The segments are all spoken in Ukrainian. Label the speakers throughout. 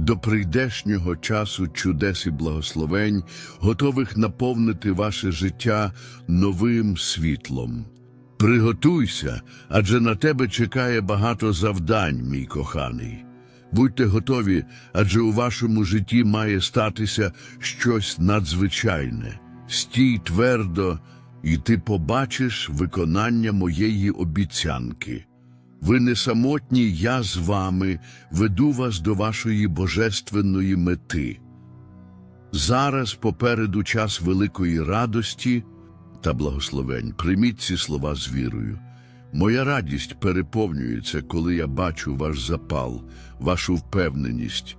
Speaker 1: до прийдешнього часу чудес і благословень, готових наповнити ваше життя новим світлом. Приготуйся, адже на тебе чекає багато завдань, мій коханий. Будьте готові, адже у вашому житті має статися щось надзвичайне. Стій твердо, і ти побачиш виконання моєї обіцянки. Ви не самотні, я з вами веду вас до вашої божественної мети. Зараз попереду час великої радості та благословень. Прийміть ці слова з вірою. Моя радість переповнюється, коли я бачу ваш запал, вашу впевненість.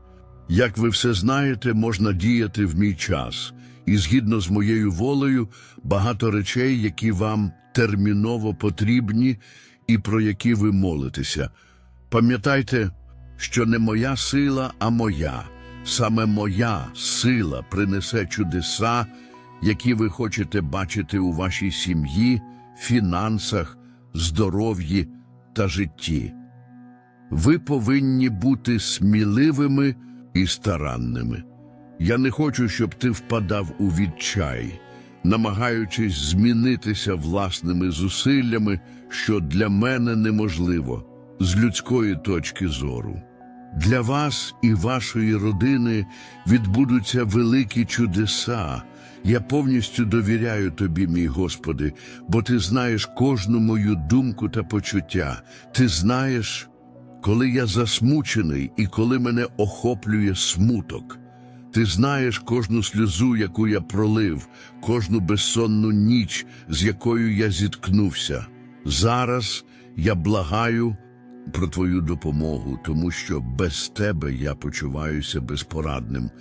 Speaker 1: Як ви все знаєте, можна діяти в мій час, і згідно з моєю волею, багато речей, які вам терміново потрібні і про які ви молитеся. Пам'ятайте, що не моя сила, а моя, саме моя сила принесе чудеса, які ви хочете бачити у вашій сім'ї, фінансах, здоров'ї та житті. Ви повинні бути сміливими і старанними. Я не хочу, щоб ти впадав у відчай, намагаючись змінитися власними зусиллями, що для мене неможливо з людської точки зору. Для вас і вашої родини відбудуться великі чудеса. Я повністю довіряю тобі, мій Господи, бо ти знаєш кожну мою думку та почуття. Ти знаєш, коли я засмучений і коли мене охоплює смуток. Ти знаєш кожну сльозу, яку я пролив, кожну безсонну ніч, з якою я зіткнувся. Зараз я благаю про твою допомогу, тому що без тебе я почуваюся безпорадним.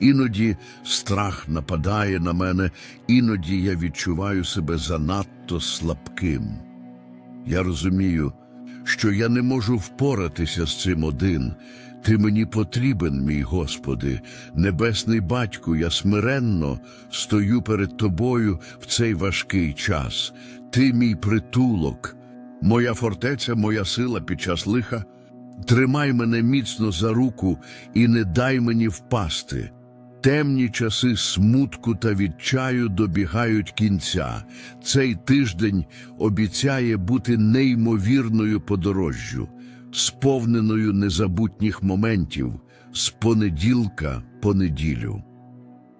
Speaker 1: Іноді страх нападає на мене, іноді я відчуваю себе занадто слабким. Я розумію, що я не можу впоратися з цим один. Ти мені потрібен, мій Господи, небесний батьку, я смиренно стою перед тобою в цей важкий час. Ти мій притулок, моя фортеця, моя сила під час лиха. Тримай мене міцно за руку і не дай мені впасти. Темні часи смутку та відчаю добігають кінця. Цей тиждень обіцяє бути неймовірною подорожжю, сповненою незабутніх моментів з понеділка по неділю.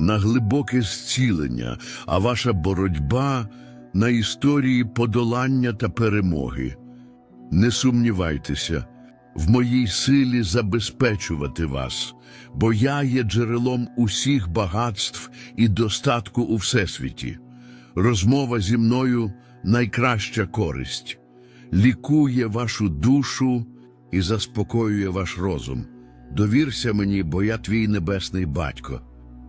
Speaker 1: на глибоке зцілення, а ваша боротьба на історії подолання та перемоги. Не сумнівайтеся, в моїй силі забезпечувати вас, бо я є джерелом усіх багатств і достатку у всесвіті. Розмова зі мною найкраща користь, лікує вашу душу і заспокоює ваш розум. Довірся мені, бо я твій небесний батько.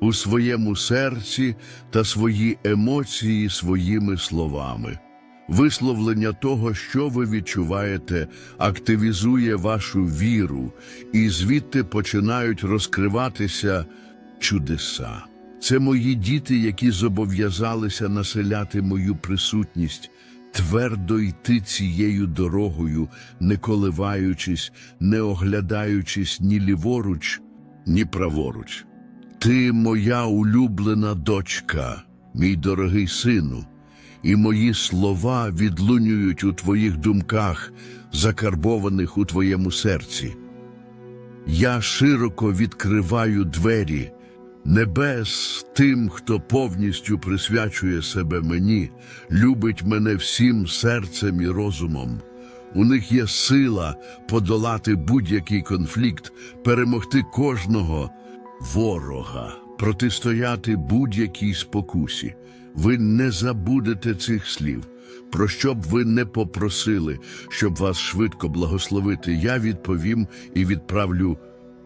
Speaker 1: у своєму серці та свої емоції своїми словами. Висловлення того, що ви відчуваєте, активізує вашу віру, і звідти починають розкриватися чудеса. Це мої діти, які зобов'язалися населяти мою присутність твердо йти цією дорогою, не коливаючись, не оглядаючись ні ліворуч, ні праворуч. Ти моя улюблена дочка, мій дорогий сину, і мої слова відлунюють у твоїх думках, закарбованих у твоєму серці. Я широко відкриваю двері небес тим, хто повністю присвячує себе мені, любить мене всім серцем і розумом. У них є сила подолати будь-який конфлікт, перемогти кожного ворога, протистояти будь-якій спокусі. Ви не забудете цих слів. Про що б ви не попросили, щоб вас швидко благословити, я відповім і відправлю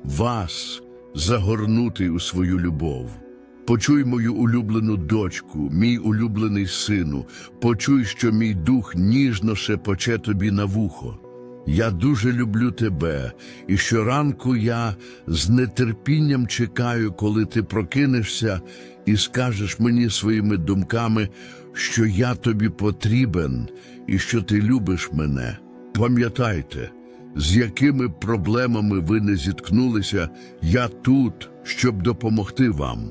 Speaker 1: вас загорнути у свою любов. Почуй мою улюблену дочку, мій улюблений сину, почуй, що мій дух ніжно шепоче тобі на вухо. Я дуже люблю тебе, і щоранку я з нетерпінням чекаю, коли ти прокинешся і скажеш мені своїми думками, що я тобі потрібен і що ти любиш мене. Пам'ятайте, з якими проблемами ви не зіткнулися, я тут, щоб допомогти вам.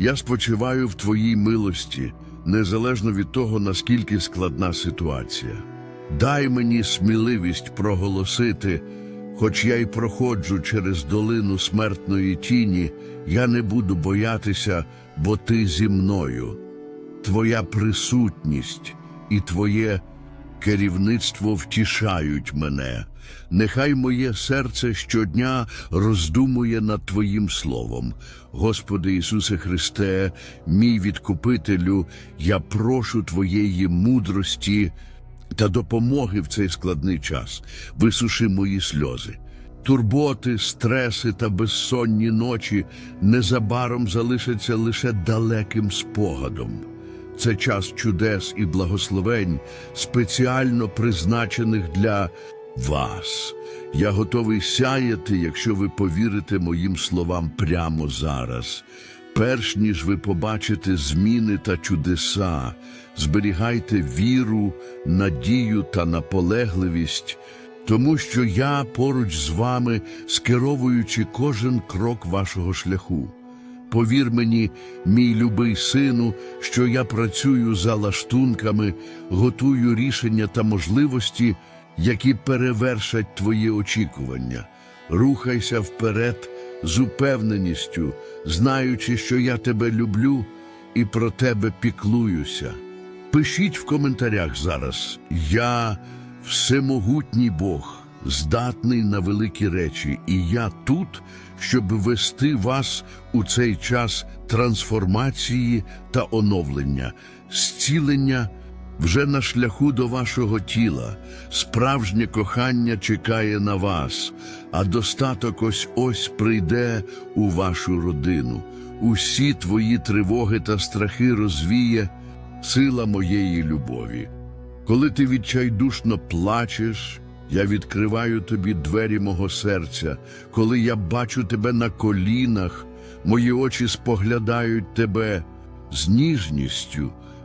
Speaker 1: Я спочиваю в Твоїй милості, незалежно від того, наскільки складна ситуація. Дай мені сміливість проголосити, хоч я й проходжу через долину смертної тіні, я не буду боятися, бо ти зі мною. Твоя присутність і Твоє керівництво втішають мене. Нехай моє серце щодня роздумує над Твоїм словом. Господи Ісусе Христе, мій відкупителю, я прошу Твоєї мудрості та допомоги в цей складний час. Висуши мої сльози. Турботи, стреси та безсонні ночі незабаром залишаться лише далеким спогадом. Це час чудес і благословень, спеціально призначених для вас. Я готовий сяяти, якщо ви повірите моїм словам прямо зараз. Перш ніж ви побачите зміни та чудеса, зберігайте віру, надію та наполегливість, тому що я поруч з вами, скеровуючи кожен крок вашого шляху. Повір мені, мій любий сину, що я працюю за лаштунками, готую рішення та можливості, які перевершать твої очікування. Rухайся вперед з упевненістю, знаючи, що я тебе люблю і про тебе піклуюся. Пишіть в коментарях зараз. Я всемогутній Бог, здатний на великі речі, і я тут, щоб вести вас у цей час трансформації та оновлення, зцілення вже на шляху до вашого тіла. Справжнє кохання чекає на вас, а достаток ось ось прийде у вашу родину. Усі твої тривоги та страхи розвіє сила моєї любові. Коли ти відчайдушно плачеш, я відкриваю тобі двері мого серця. Коли я бачу тебе на колінах, мої очі споглядають тебе з ніжністю,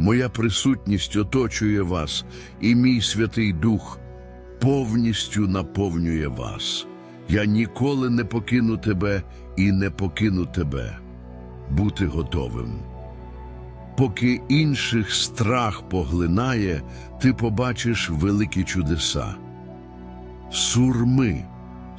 Speaker 1: Моя присутність оточує вас, і мій Святий Дух повністю наповнює вас. Я ніколи не покину тебе і не покину тебе. Бути готовим. Поки інших страх поглинає, ти побачиш великі чудеса. Сурми.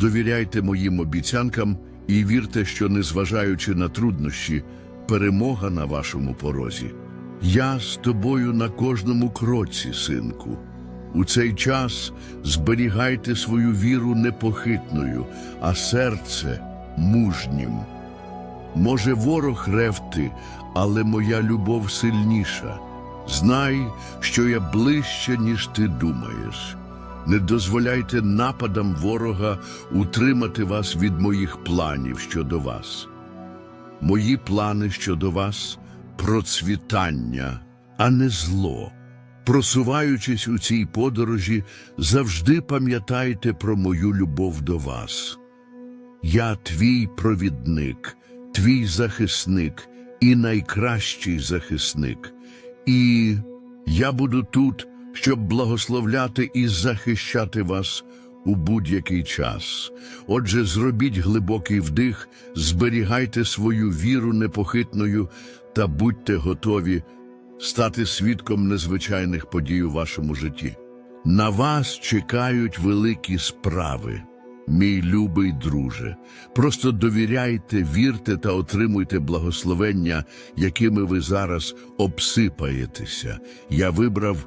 Speaker 1: довіряйте моїм обіцянкам і вірте, що, незважаючи на труднощі, перемога на вашому порозі. Я з тобою на кожному кроці, синку. У цей час зберігайте свою віру непохитною, а серце мужнім. Може, ворог ревти, але моя любов сильніша. Знай, що я ближче, ніж ти думаєш. Не дозволяйте нападам ворога утримати вас від моїх планів щодо вас. Мої плани щодо вас процвітання, а не зло. Просуваючись у цій подорожі, завжди пам'ятайте про мою любов до вас. Я твій провідник, твій захисник і найкращий захисник. І я буду тут, щоб благословляти і захищати вас у будь-який час. Отже, зробіть глибокий вдих, зберігайте свою віру непохитною та будьте готові стати свідком незвичайних подій у вашому житті. На вас чекають великі справи, мій любий друже. Просто довіряйте, вірте та отримуйте благословення, якими ви зараз обсипаєтеся. Я вибрав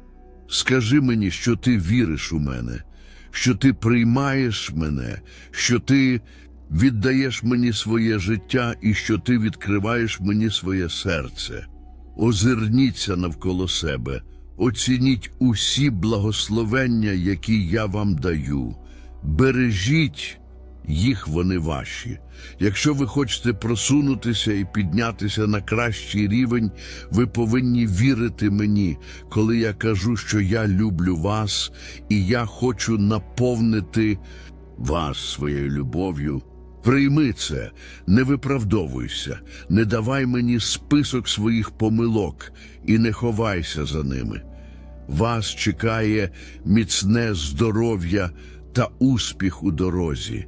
Speaker 1: Скажи мені, що ти віриш у мене, що ти приймаєш мене, що ти віддаєш мені своє життя і що ти відкриваєш мені своє серце. Озирніться навколо себе, оцініть усі благословення, які я вам даю. Бережіть їх вони ваші. Якщо ви хочете просунутися і піднятися на кращий рівень, ви повинні вірити мені, коли я кажу, що я люблю вас, і я хочу наповнити вас своєю любов'ю. Прийми це, не виправдовуйся, не давай мені список своїх помилок і не ховайся за ними. Вас чекає міцне здоров'я та успіх у дорозі.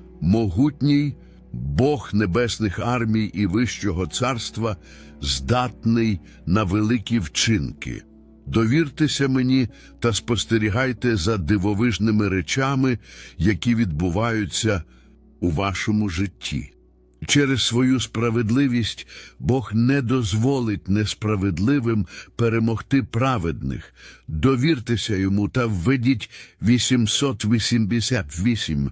Speaker 1: могутній, Бог небесних армій і Вищого царства, здатний на великі вчинки. Довіртеся мені та спостерігайте за дивовижними речами, які відбуваються у вашому житті. Через свою справедливість Бог не дозволить несправедливим перемогти праведних. Довіртеся йому та введіть 888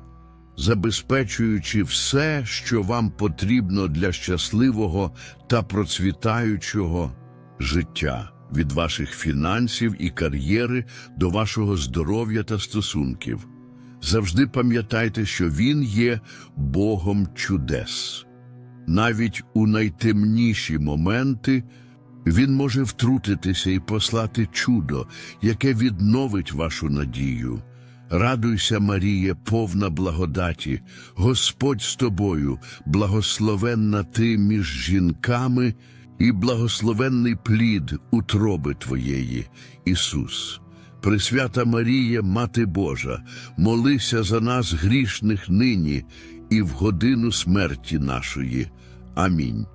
Speaker 1: забезпечуючи все, що вам потрібно для щасливого та процвітаючого життя, від ваших фінансів і кар'єри до вашого здоров'я та стосунків. Завжди пам'ятайте, що Він є Богом чудес. Навіть у найтемніші моменти Він може втрутитися і послати чудо, яке відновить вашу надію. Радуйся, Маріє, повна благодаті, Господь з тобою, благословенна ти між жінками, і благословенний плід утроби твоєї, Ісус. Пресвята Марія, Мати Божа, молися за нас грішних нині і в годину смерті нашої. Амінь.